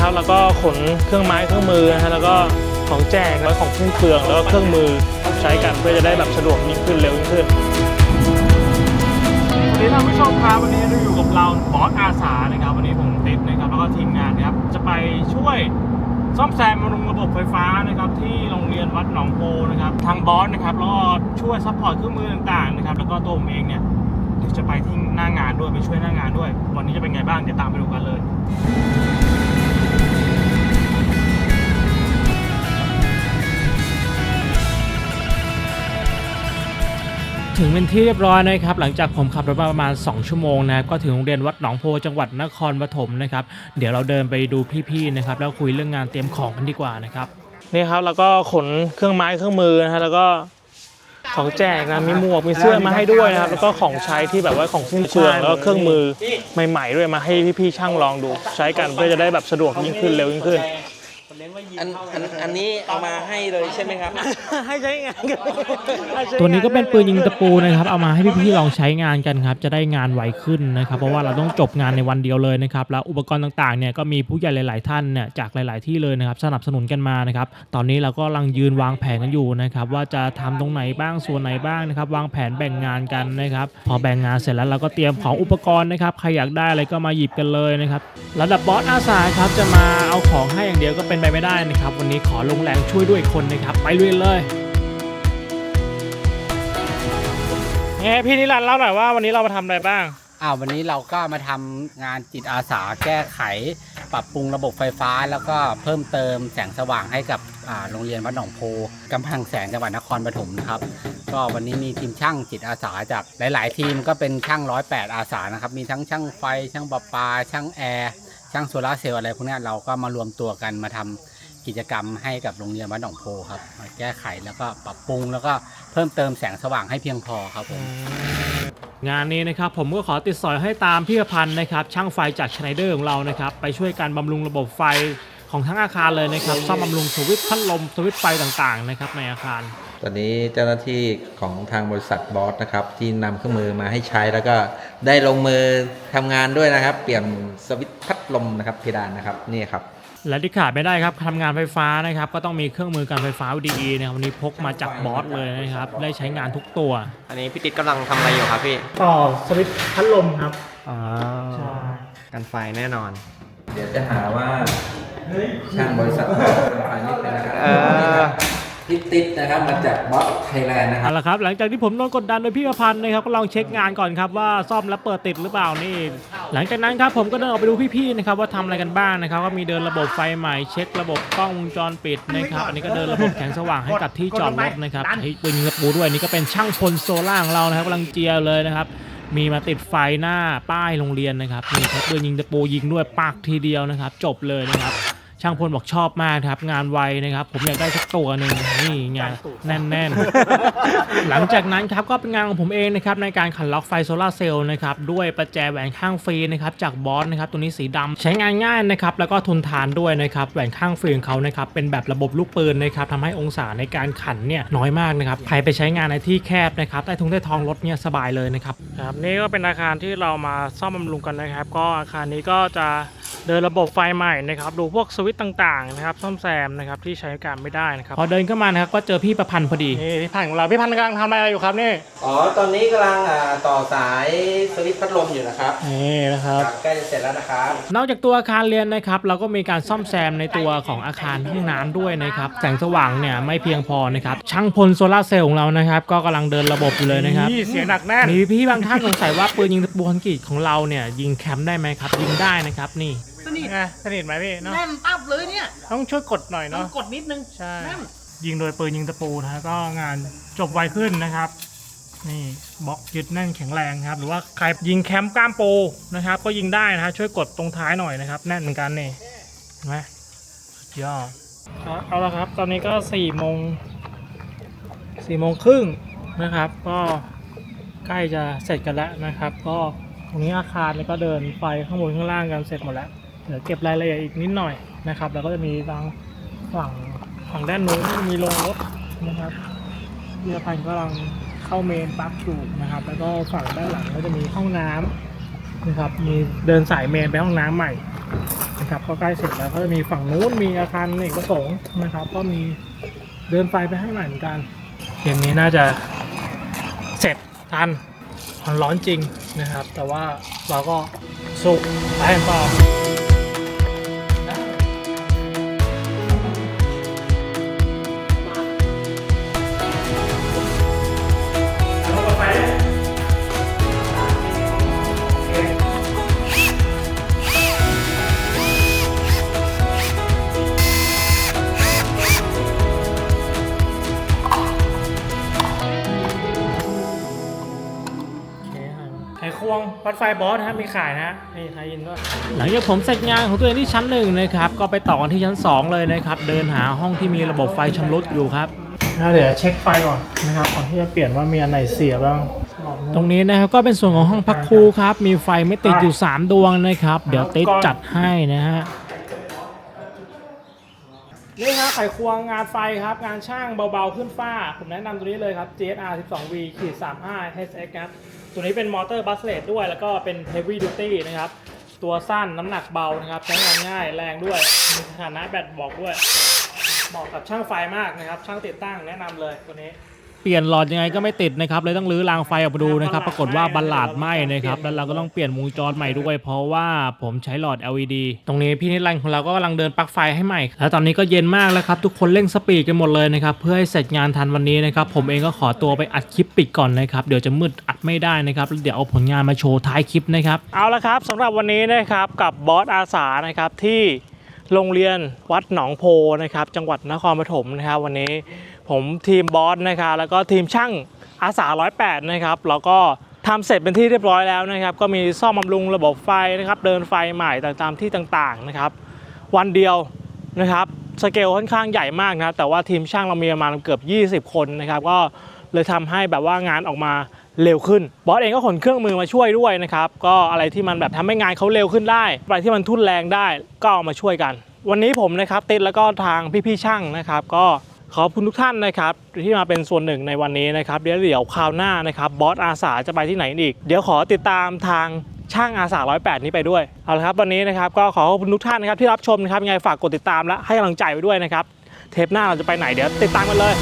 ครับ แล้วก็ขนเครื่องไม้เครื่องมือนะฮะแล้วก็ของแจกแล้วของเครื่องเฟืองแล้วก็เครื่องมือใช้กันเพื่อจะได้แบบสะดวกยิ่งขึ้นเร็วยิ่งขึ้น สวัสดีท่านผู้ชมครับวันนี้เราอยู่กับเราบอสอาสานะครับวันนี้ผมติ๊บนะครับแล้วก็ทีมงานนะครับจะไปช่วยซ่อมแซมบำรุงระบบไฟฟ้านะครับที่โรงเรียนวัดหนองโพนะครับทางบอสนะครับแล้วก็ช่วยซัพพอร์ตเครื่องมือต่างๆนะครับแล้วก็ตัวผมเองเนี่ยเดี๋ยวจะไปที่หน้างานด้วยไปช่วยหน้างานด้วย วันนี้จะเป็นไงบ้างเดี๋ยวตามไปดูกันเลย ถึงเป็นที่เรียบร้อยนะครับหลังจากผมขับรถมาประมาณ 2 ชั่วโมงนะก็ถึงโรงเรียนวัดหนองโพจังหวัดนครปฐมนะครับเดี๋ยวเราเดินไปดูพี่ๆนะครับแล้วคุยเรื่องงานเตรียมของกันดีกว่านะครับนี่ครับแล้วก็ขนเครื่องไม้เครื่องมือนะฮะแล้วก็ของแจกนะมีหมวกมีเสื้อมาให้ด้วยนะครับแล้วก็ของใช้ที่แบบว่าของสิ้นเปลืองแล้วก็เครื่องมือใหม่ๆด้วยมาให้พี่ๆช่างลองดู ใช้กันเพื่อจะได้แบบสะดวกยิ่งขึ้นเร็วยิ่งขึ้น อันอันอันนี้เอามาให้เลยใช่ไหมครับ ให้ใช้งานกันตัวนี้ก็เป็นปืนยิงตะปูนะครับ เอามาให้พี่ๆลองใช้งานกันครับ จะได้งานไวขึ้นนะครับ เพราะว่าเราต้องจบงานในวันเดียวเลยนะครับ แล้วอุปกรณ์ต่างๆ เนี่ยก็มีผู้ใหญ่หลาย ๆ ท่านเนี่ยจากหลาย ๆ ที่เลยนะครับ สนับสนุนกันมานะครับ ตอนนี้เราก็กำลังยืนวางแผนกันอยู่นะครับ ว่าจะทำตรงไหนบ้าง ส่วนไหนบ้างนะครับ วางแผนแบ่งงานกันนะครับ พอแบ่งงานเสร็จแล้วเราก็เตรียมของอุปกรณ์นะครับ ใครอยากได้อะไรก็มาหยิบกันเลยนะครับ ระดับบอสอาสาครับจะมาเอาของให้อย่างเดียวก็เป็นไปไม่ได้นะครับ วันนี้ขอลงแรงช่วยด้วยคนนะครับ ไปลุยเลยไงพี่นิรันดร์เล่าหน่อยว่าวันนี้เรามาทำอะไรบ้างอ้าววันนี้เราก็มาทำงานจิตอาสาแก้ไข ปรับปรุงระบบไฟฟ้า แล้วก็เพิ่มเติมแสงสว่างให้กับอ่าโรงเรียนวัดหนองโพกำแพงแสงจังหวัดนครปฐมนะครับ ก็วันนี้มีทีมช่างจิตอาสาจากหลาย ๆ ทีมก็เป็นช่างร้อยแปดอาสานะครับ มีทั้งช่างไฟช่างประปาช่างแอร์ ช่างโซลาร์เซลล์อะไรพวกนี้เราก็มารวมตัวกันมาทำกิจกรรมให้กับโรงเรียนวัดหนองโพครับมาแก้ไขแล้วก็ปรับปรุงแล้วก็เพิ่มเติมแสงสว่างให้เพียงพอครับผมงานนี้นะครับผมก็ขอติดสอยให้ตามพี่พันธ์นะครับช่างไฟจากชไนเดอร์ของเรานะครับไปช่วยการบำรุงระบบไฟของทั้งอาคารเลยนะครับซ่อมบำรุงสวิตช์พัดลมสวิตช์ไฟต่างๆนะครับในอาคาร ตอนนี้เจ้าหน้าที่ของทางบริษัทบอสนะครับ ที่นำเครื่องมือมาให้ใช้แล้วก็ได้ลงมือทำงานด้วยนะครับ เปลี่ยนสวิตช์พัดลมนะครับเพดานนะครับนี่ครับและที่ขาดไม่ได้ครับทำงานไฟฟ้านะครับ ก็ต้องมีเครื่องมือการไฟฟ้า VDE นะครับวันนี้พกมาจากบอสเลยนะครับ ได้ใช้งานทุกตัวอันนี้พี่ติ๊ดกำลังทำอะไรอยู่ครับพี่ต่อสวิตช์พัดลมครับอ๋อกันไฟแน่นอน เดี๋ยวจะหาว่าช่างบริษัทบอสเป็นฝ่ายนิดนึงนะครับ เออ พี่ติ๊ดนะครับมาจากบอสไทยแลนด์นะครับเอาละครับ หลังจากที่ผมโดนกดดันโดยพี่อพันธ์นะครับก็ลองเช็คงานก่อนครับว่าซ่อมแล้วเปิดติดหรือเปล่านี่ หลังจากนั้นครับผมก็เดินออกไปดูพี่ๆนะครับว่าทำอะไรกันบ้างนะครับก็มีเดินระบบไฟใหม่เช็คระบบกล้องวงจรปิดนะครับอันนี้ก็เดินระบบแสงสว่างให้กับที่จอดรถนะครับใช้ปืนยิงกระปูด้วยอันนี่ก็เป็นช่างพลโซล่าของเรานะครับกำลังเจียเลยนะครับมีมาติดไฟหน้าป้ายโรงเรียนนะครับมีใช้ปืนยิงตะปูยิงด้วยปักทีเดียวนะครับ จบเลยนะครับ ช่างพลบอกชอบมากครับ งานไวนะครับ ผมอยากได้สักตัวหนึ่งนี่งานแน่นๆ หลังจากนั้นครับก็เป็นงานของผมเองนะครับในการขันล็อกไฟโซลาร์เซลล์นะครับด้วยประแจแหวนข้างฟรีนะครับจากบอสนะครับตัวนี้สีดำใช้งานง่ายนะครับแล้วก็ทนทานด้วยนะครับแหวนข้างฟรีของเขานะครับเป็นแบบระบบลูกปืนนะครับทำให้องศาในการขันเนี่ยน้อยมากนะครับใครไปใช้งานในที่แคบนะครับใต้ทุงใต้ท้องรถเนี่ยสบายเลยนะครับครับนี่ก็เป็นอาคารที่เรามาซ่อมบำรุงกันนะครับ ก็อาคารนี้ก็จะ เดินระบบไฟใหม่นะครับดูพวกสวิตช์ต่างๆนะครับซ่อมแซมนะครับที่ใช้การไม่ได้นะครับพอเดินเข้ามานะครับก็เจอพี่ประพันธ์พอดีนี่พี่พันธ์ของเราพี่พันธ์กำลังทำอะไรอยู่ครับนี่อ๋อตอนนี้กำลังอ่าต่อสายสวิตช์พัดลมอยู่นะครับนี่นะครับครับใกล้จะเสร็จแล้วนะครับ นอกจากตัวอาคารเรียนนะครับเราก็มีการซ่อมแซมในตัวของอาคารห้องน้ำด้วยนะครับแสงสว่างเนี่ยไม่เพียงพอนะครับช่างพลโซลาร์เซลล์ของเรานะครับก็กำลังเดินระบบอยู่เลยนะครับ นี่เสียงหนักแน่น มีพี่บางท่านสงสัยว่าปืนยิงตะปูคอนกรีตของเราเนี่ยยิงแคมป์ได้ไหมครับ ยิงได้นะครับนี่สนิท ไงสนิทไหมพี่เนาะแน่นตับเลยเนี่ยต้องช่วยกดหน่อยต้องเนาะกดนิดนึงใช่แน่นยิงโดยปืนยิงตะปูนะฮะก็งานจบไวขึ้นนะครับ นี่บล็อกยึดแน่นแข็งแรงครับ หรือว่าใครยิงแคมป์กล้ามโปนะครับ ก็ยิงได้นะฮะช่วยกดตรงท้ายหน่อยนะครับ แน่นเหมือนกันนี่เห็นไหมสุดยอดครับเอาละครับ ตอนนี้ก็สี่โมงสี่โมงครึ่งนะครับ ก็ใกล้จะเสร็จกันแล้วนะครับ ก็ตรงนี้อาคารเนี่ยก็เดินไฟข้างบนข้างล่างกันเสร็จหมดแล้ว เดี๋ยวเก็บรายละเอียดอีกนิดหน่อยนะครับ แล้วก็จะมีทางฝั่งฝั่งด้านนู้นมีโรงรถนะครับเรือพันกำลังเข้าเมนปลั๊กอยู่นะครับ แล้วก็ฝั่งด้านหลังก็จะมีห้องน้ำนะครับ มีเดินสายเมนไปห้องน้ำใหม่นะครับก็ใกล้เสร็จแล้วก็จะมีฝั่งนู้นมีอาคารเอกประสงค์นะครับ ก็มีเดินไฟไปให้ใหม่เหมือนกันเกมนี้น่าจะเสร็จทันมันร้อนจริงนะครับ แต่ว่าเราก็สู้ไปกันต่อ ควงวัดไฟบอสนะครับมีขายนะฮะนี่ไทยอินด้วยหลังจากผมเสร็จงานของตัวเองที่ชั้นหนึ่งนะครับก็ไปต่อกันที่ชั้น 2 เลยนะครับเดินหาห้องที่มีระบบไฟชำรุดอยู่ครับนะเดี๋ยวเช็คไฟก่อนนะครับก่อนที่จะเปลี่ยนว่ามีอันไหนเสียบ้างตรงนี้นะครับก็เป็นส่วนของห้องพักครูครับ มีไฟไม่ติดอยู่ 3 ดวงนะครับ เดี๋ยวติดจัดให้นะฮะนี่ครับไขควงงานไฟครับ งานช่างเบาๆขึ้นฟ้า ผมแนะนำตัวนี้เลยครับ GSR 12V ขีด35 HX ครับ ตัวนี้เป็นมอเตอร์บัสเลตด้วย แล้วก็เป็นเฮฟวี่ดูตี้นะครับ ตัวสั้นน้ำหนักเบานะครับใช้งานง่ายแรงด้วย มีสถานะแบตบอกด้วยเหมาะกับช่างไฟมากนะครับ ช่างติดตั้งแนะนำเลยตัวนี้ เปลี่ยนหลอดยังไงก็ไม่ติดนะครับเลยต้องรื้อรางไฟออกมาดูนะครับ ปรากฏว่าบัลลาดไหม้นะครับแล้วเราก็ต้องเปลี่ยนวงจรใหม่ด้วย เพราะว่าผมใช้หลอด LED ตรงนี้พี่นิรันดร์ของเราก็กำลังเดินปลั๊กไฟให้ใหม่ แล้วตอนนี้ก็เย็นมากแล้วครับทุกคนเร่งสปีดกันหมดเลยนะครับเพื่อให้เสร็จงานทันวันนี้นะครับผมเองก็ขอตัวไปอัดคลิปปิดก่อนนะครับเดี๋ยวจะมืดอัดไม่ได้นะครับแล้วเดี๋ยวเอาผลงานมาโชว์ท้ายคลิปนะครับเอาละครับสำหรับวันนี้นะครับกับบอสอาสานะครับที่โรงเรียนวัดหนองโพนะครับจังหวัดนครปฐมนะครับวันนี้ ผมทีมบอสนะครับแล้วก็ทีมช่างอาสา108นะครับแล้วก็ทำเสร็จเป็นที่เรียบร้อยแล้วนะครับ ก็มีซ่อมบำรุงระบบไฟนะครับ เดินไฟใหม่ตามๆที่ต่างๆนะครับ วันเดียวนะครับสเกลค่อนข้างใหญ่มากนะแต่ว่าทีมช่างเรามีประมาณเกือบ 20 คนนะครับ ก็เลยทำให้แบบว่างานออกมาเร็วขึ้น บอสเองก็ขนเครื่องมือมาช่วยด้วยนะครับ ก็อะไรที่มันแบบทำให้งานเขาเร็วขึ้นได้ อะไรที่มันทุ่นแรงได้ก็เอามาช่วยกัน วันนี้ผมนะครับติดแล้วก็ทางพี่ๆช่างนะครับ ก็ ขอบคุณทุกท่านนะครับที่มาเป็นส่วนหนึ่งในวันนี้นะครับเดี๋ยวเดี๋ยวคราวหน้านะครับบอสอาสาจะไปที่ไหนอีก เดี๋ยวขอติดตามทางช่างอาสา108 นี้ไปด้วยเอาละครับวันนี้นะครับก็ขอขอบคุณทุกท่านนะครับที่รับชมนะครับยังไงฝากกดติดตามและให้กำลังใจไว้ด้วยนะครับเทปหน้าเราจะไปไหนเดี๋ยวติดตามกันเลย